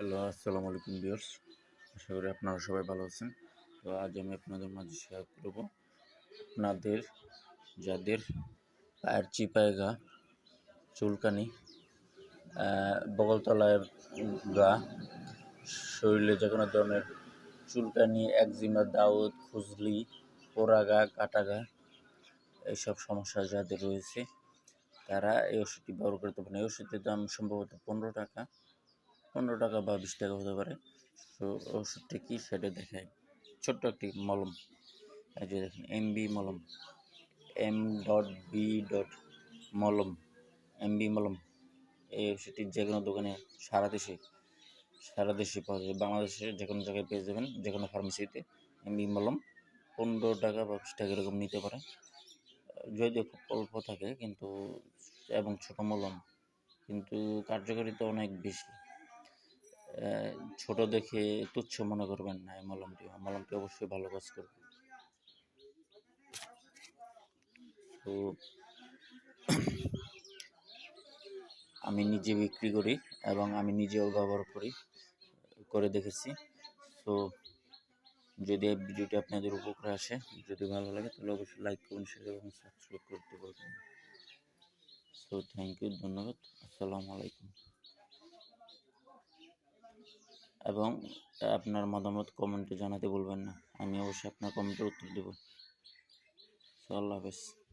Hello, আসসালামু আলাইকুম viewers. আশা করি আপনারা সবাই ভালো আছেন। তো আজ আমি আপনাদের মাঝে শেয়ার করব আপনাদের, যাদের পায়ের চিপায় গা চুলকানি বগলতলায় গা, শরীরে যে কোনো ধরনের চুলকানি, একজিমা, দাউদ, খুজলি পোড়া গা কাটা গা এইসব সমস্যা যাদের রয়েছে, তারা এই ওষুধটি ব্যবহার করতে পারেন। এই ওষুধের দাম সম্ভবত পনেরো টাকা। পনেরো টাকা বা বিশ টাকা হতে পারে। তো ওষুধটি কী সেটা দেখায় ছোট্ট একটি মলম। যে দেখেন এমবি মলম। এম ডট বি ডট মলম। এমবি মলম। এই ওষুধটি যে কোনো দোকানে সারা দেশে সারা দেশে পাওয়া যায়। বাংলাদেশে যে কোনো জায়গায় পেয়ে যাবেন, যে কোনো ফার্মেসিতে এমবি মলম। পনেরো টাকা বা বিশ টাকা এরকম নিতে পারে যদিও খুব অল্প থাকে, কিন্তু এবং ছোটো মলম, কিন্তু কার্যকারিতা অনেক বেশি। ছোট দেখে তুচ্ছ মনে করবেন না এই মলমটি। মলমটি অবশ্যই ভালো কাজ করবে। তো আমি নিজে বিক্রি করি এবং আমি নিজেও ব্যবহার করি, করে দেখেছি। তো যদি এই ভিডিওটি আপনাদের উপকারে আসে, যদি ভালো লাগে, তাহলে অবশ্যই লাইক করুন শেয়ার এবং সাবস্ক্রাইব করতে পারবেন। তো থ্যাংক ইউ ধন্যবাদ। আসসালামু আলাইকুম। এবং আপনার মতামত কমেন্টে জানাতে ভুলবেন না। আমি অবশ্যই আপনার কমেন্টের উত্তর দেব। আল্লাহ হাফেজ।